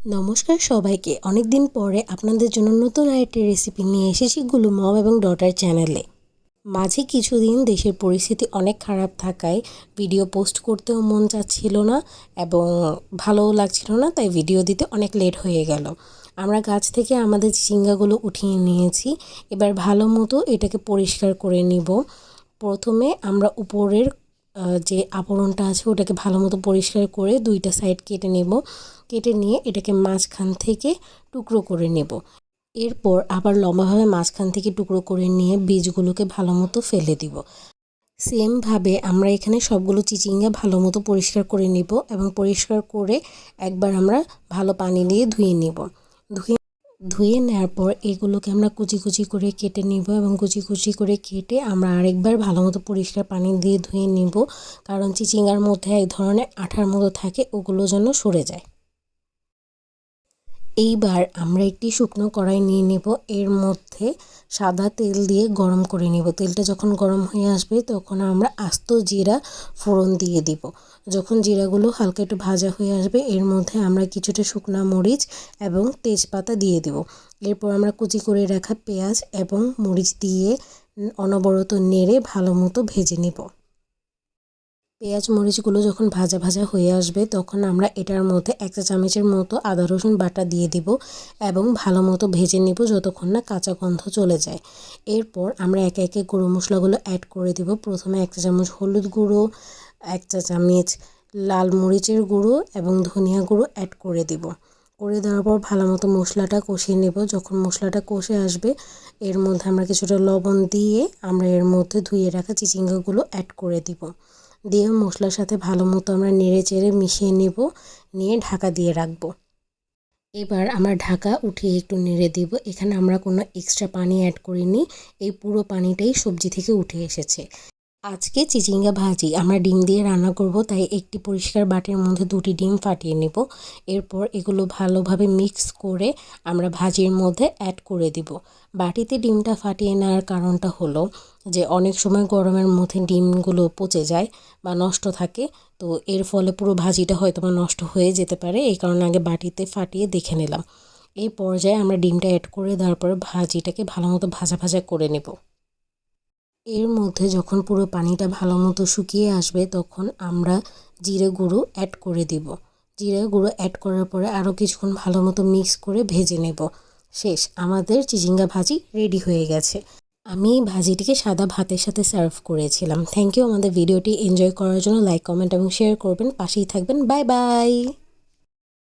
নমস্কার সবাইকে। অনেক দিন পরে আপনাদের জন্য নতুন আরেকটি রেসিপি নিয়ে এসেছি গুলু মম এবং ডটার চ্যানেলে মাঝে কিছুদিন দেশের পরিস্থিতি অনেক খারাপ থাকায় ভিডিও পোস্ট করতেও মন চাচ্ছিল না এবং ভালোও লাগছিল না, তাই ভিডিও দিতে অনেক লেট হয়ে গেল। আমরা গাছ থেকে আমাদের চিঙ্গাগুলো উঠিয়ে নিয়েছি। এবার ভালো মতো এটাকে পরিষ্কার করে নিব। প্রথমে আমরা উপরের যে আবরণটা আছে ওটাকে ভালো মতো পরিষ্কার করে দুইটা সাইড কেটে নেব। কেটে নিয়ে এটাকে মাঝখান থেকে টুকরো করে নেব। এরপর আবার লম্বাভাবে মাঝখান থেকে টুকরো করে নিয়ে বীজগুলোকে ভালো মতো ফেলে দিব। সেমভাবে আমরা এখানে সবগুলো চিচিঙ্গা ভালো মতো পরিষ্কার করে নিব এবং পরিষ্কার করে একবার আমরা ভালো পানি দিয়ে ধুয়ে নিব। ধুয়ে ধুয়ে নেওয়ার পর এগুলোকে আমরা কুচি কুচি করে কেটে নিব এবং কুচি কুচি করে কেটে আমরা আরেকবার ভালো মতো পরিষ্কার পানি দিয়ে ধুয়ে নিব। কারণ চিচিঙ্গার মধ্যে এক ধরনের আঠার মতো থাকে, ওগুলো যেন সরে যায়। এইবার আমরা একটি শুকনো কড়াই নিয়ে নেব। এর মধ্যে সাদা তেল দিয়ে গরম করে নেব। তেলটা যখন গরম হয়ে আসবে তখন আমরা আস্ত জিরা ফোড়ন দিয়ে দিব। যখন জিরাগুলো হালকা একটু ভাজা হয়ে আসবে এর মধ্যে আমরা কিছুটা শুকনা মরিচ এবং তেজপাতা দিয়ে দেব। এরপর আমরা কুচি করে রাখা পেঁয়াজ এবং মরিচ দিয়ে অনবরত নেড়ে ভালো মতো ভেজে নেব। পেঁয়াজ মরিচগুলো যখন ভাজা ভাজা হয়ে আসবে, তখন আমরা এটার মধ্যে এক চা চামচের মতো আদা, রসুন বাটা দিয়ে দিব এবং ভালো মতো ভেজে নিব যতক্ষণ না কাঁচা গন্ধ চলে যায়। এরপর আমরা একে একে গুঁড়ো মশলাগুলো অ্যাড করে দিব। প্রথমে এক চা চামচ হলুদ গুঁড়ো এক চা চামচ লাল মরিচের গুঁড়ো এবং ধনিয়া গুঁড়ো অ্যাড করে দিব। করে দেওয়ার পর ভালো মতো মশলাটা কষিয়ে নেব। যখন মশলাটা কষে আসবে, এর মধ্যে আমরা কিছুটা লবণ দিয়ে আমরা এর মধ্যে ধুয়ে রাখা চিচিঙ্গাগুলো অ্যাড করে দিব। দিয়ে মশলার সাথে ভালো মতো আমরা নেড়ে চেড়ে মিশিয়ে নেব, নিয়ে ঢাকা দিয়ে রাখব। এবার আমরা ঢাকা উঠিয়ে একটু নেড়ে দিব। এখানে আমরা কোনো এক্সট্রা পানি অ্যাড করিনি। এই পুরো পানিটাই সবজি থেকে উঠে এসেছে। আজকে চিচিঙ্গা ভাজি। আমরা ডিম দিয়ে রান্না করব, তাই একটি পরিষ্কার বাটির মধ্যে দুটি ডিম ফাটিয়ে নেব। এরপর এগুলো ভালোভাবে মিক্স করে আমরা ভাজির মধ্যে অ্যাড করে দিব। বাটিতে ডিমটা ফাটিয়ে নেওয়ার কারণটা হলো যে, অনেক সময় গরমের মধ্যে ডিমগুলো পচে যায় বা নষ্ট থাকে, তো এর ফলে পুরো ভাজিটা হয়তো বা নষ্ট হয়ে যেতে পারে। এই কারণে আগে বাটিতে ফাটিয়ে দেখে নিলাম। এই পর্যায়ে আমরা ডিমটা অ্যাড করে দেওয়ার পরে ভাজিটাকে ভালো মতো ভাজা ভাজা করে নেব। এর মধ্যে যখন পুরো পানিটা ভালো মতো শুকিয়ে আসবে, তখন আমরা জিরে গুঁড়ো অ্যাড করে দিব। জিরে গুঁড়ো অ্যাড করার পরে আরও কিছুক্ষণ ভালো মতো মিক্স করে ভেজে নেব। শেষ, আমাদের চিচিঙ্গা ভাজি রেডি হয়ে গেছে। আমি এই ভাজিটিকে সাদা ভাতের সাথে সার্ভ করেছিলাম। থ্যাংক ইউ আমাদের ভিডিওটি এনজয় করার জন্য লাইক কমেন্ট এবং শেয়ার করবেন। পাশেই থাকবেন। Bye bye